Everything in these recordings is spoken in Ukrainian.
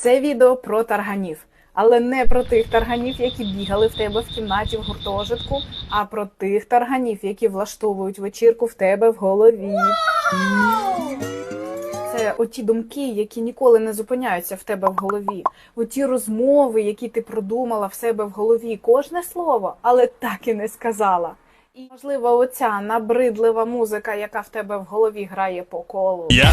Це відео про тарганів, але не про тих тарганів, які бігали в тебе в кімнаті в гуртожитку, а про тих тарганів, які влаштовують вечірку в тебе в голові. Це оті думки, які ніколи не зупиняються в тебе в голові. Оті розмови, які ти продумала в себе в голові, кожне слово, але так і не сказала. І можливо, оця набридлива музика, яка в тебе в голові грає по колу. Я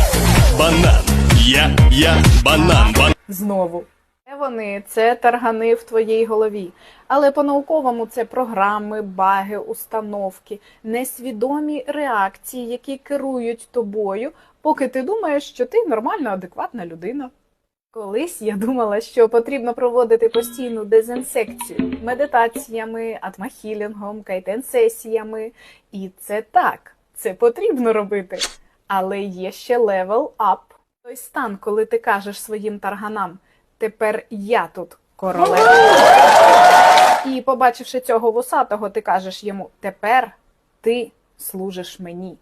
банан. Я, я банан. Бан... Знову. Це вони, це таргани в твоїй голові. Але по-науковому це програми, баги, установки, несвідомі реакції, які керують тобою, поки ти думаєш, що ти нормальна, адекватна людина. Колись я думала, що потрібно проводити постійну дезінсекцію медитаціями, атмахілінгом, кайтен-сесіями. І це так, це потрібно робити. Але є ще левел ап. Той стан, коли ти кажеш своїм тарганам, тепер я тут королева. І побачивши цього вусатого, ти кажеш йому, тепер ти служиш мені.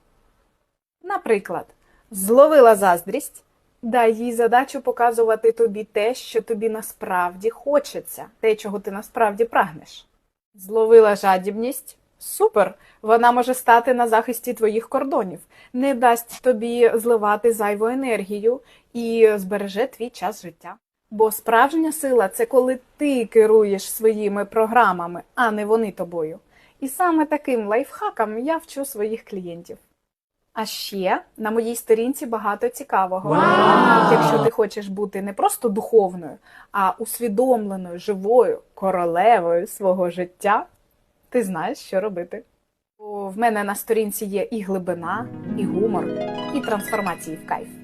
Наприклад, зловила заздрість, дай їй задачу показувати тобі те, що тобі насправді хочеться, те, чого ти насправді прагнеш. Зловила жадібність. Супер! Вона може стати на захисті твоїх кордонів, не дасть тобі зливати зайву енергію і збереже твій час життя. Бо справжня сила це коли ти керуєш своїми програмами, а не вони тобою. І саме таким лайфхакам я вчу своїх клієнтів. А ще на моїй сторінці багато цікавого. Якщо ти хочеш бути не просто духовною, а усвідомленою, живою королевою свого життя, ти знаєш, що робити. Бо в мене на сторінці є і глибина, і гумор, і трансформації в кайф.